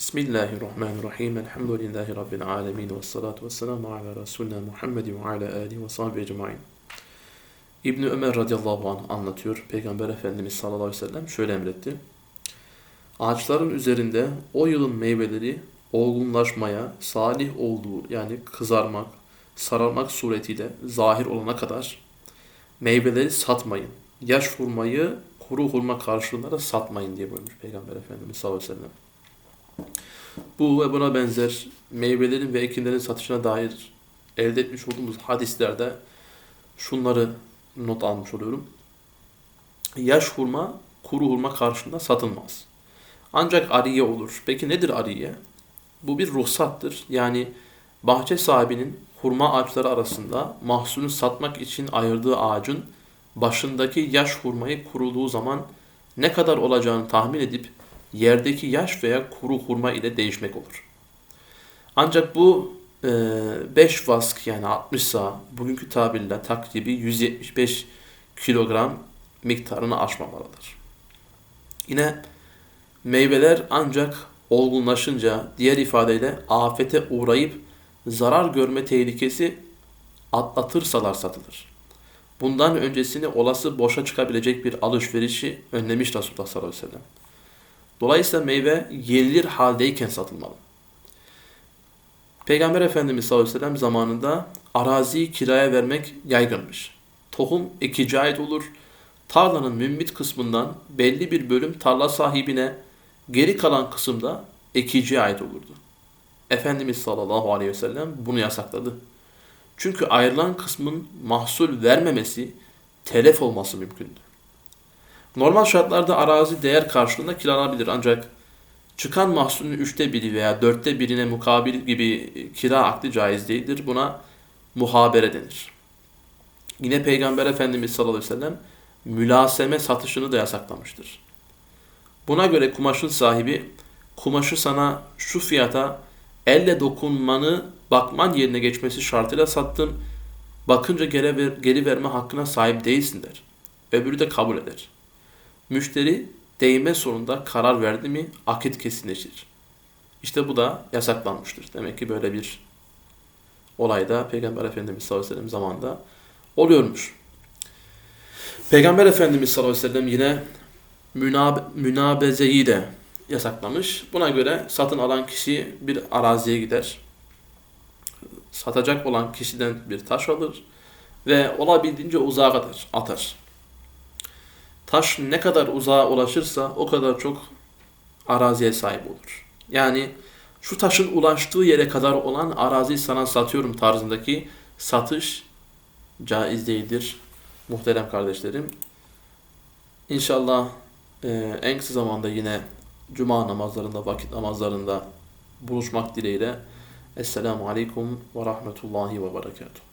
Bismillahirrahmanirrahim. Elhamdülillahi Rabbil alemin. Ve salatu ve selamu ala Resulina Muhammed ve ala alihi ve sahbihi ecmain. İbni Ömer radıyallahu anh anlatıyor. Peygamber Efendimiz sallallahu aleyhi ve sellem şöyle emretti. Ağaçların üzerinde o yılın meyveleri olgunlaşmaya, salih olduğu yani kızarmak, sararmak suretiyle zahir olana kadar meyveleri satmayın. Yaş hurmayı kuru hurma karşılığında da satmayın diye buyurmuş Peygamber Efendimiz sallallahu aleyhi ve sellem. Bu ve buna benzer meyvelerin ve ekinlerin satışına dair elde etmiş olduğumuz hadislerde şunları not almış oluyorum. Yaş hurma kuru hurma karşılığında satılmaz. Ancak ariye olur. Peki nedir ariye? Bu bir ruhsattır. Yani bahçe sahibinin hurma ağaçları arasında mahsulü satmak için ayırdığı ağacın başındaki yaş hurmayı kurulduğu zaman ne kadar olacağını tahmin edip yerdeki yaş veya kuru hurma ile değişmek olur. Ancak bu 5 e, vask yani 60 sa bugünkü tabirle takribi 175 kilogram miktarını aşmamalıdır. Yine meyveler ancak olgunlaşınca diğer ifadeyle afete uğrayıp zarar görme tehlikesi atlatırsalar satılır. Bundan öncesini olası boşa çıkabilecek bir alışverişi önlemiş Resulullah sallallahu aleyhi ve sellem. Dolayısıyla meyve yenilir haldeyken satılmalı. Peygamber Efendimiz sallallahu aleyhi ve sellem zamanında araziyi kiraya vermek yaygınmış. Tohum ekici ait olur. Tarlanın mümbit kısmından belli bir bölüm tarla sahibine, geri kalan kısımda ekiciye ait olurdu. Efendimiz sallallahu aleyhi ve sellem bunu yasakladı. Çünkü ayrılan kısmın mahsul vermemesi, telef olması mümkündü. Normal şartlarda arazi değer karşılığında kiralanabilir ancak çıkan mahsulün üçte biri veya dörtte birine mukabil gibi kira akdi caiz değildir. Buna muhabere denir. Yine Peygamber Efendimiz sallallahu aleyhi ve sellem mülaseme satışını da yasaklamıştır. Buna göre kumaşın sahibi kumaşı sana şu fiyata elle dokunmanı bakman yerine geçmesi şartıyla sattım. Bakınca geri, ver, geri verme hakkına sahip değilsin der. Öbürü de kabul eder. Müşteri değme sonunda karar verdi mi akit kesinleşir. İşte bu da yasaklanmıştır. Demek ki böyle bir olayda Peygamber Efendimiz sallallahu aleyhi ve sellem zamanında oluyormuş. Peygamber Efendimiz sallallahu aleyhi ve sellem yine münab münabezeyi de yasaklamış. Buna göre satın alan kişi bir araziye gider. Satacak olan kişiden bir taş alır ve olabildiğince uzağa atar. atar. Taş ne kadar uzağa ulaşırsa o kadar çok araziye sahip olur. Yani şu taşın ulaştığı yere kadar olan arazi sana satıyorum tarzındaki satış caiz değildir muhterem kardeşlerim. İnşallah e, en kısa zamanda yine cuma namazlarında, vakit namazlarında buluşmak dileğiyle. Esselamu Aleyküm ve Rahmetullahi ve Berekatuhu.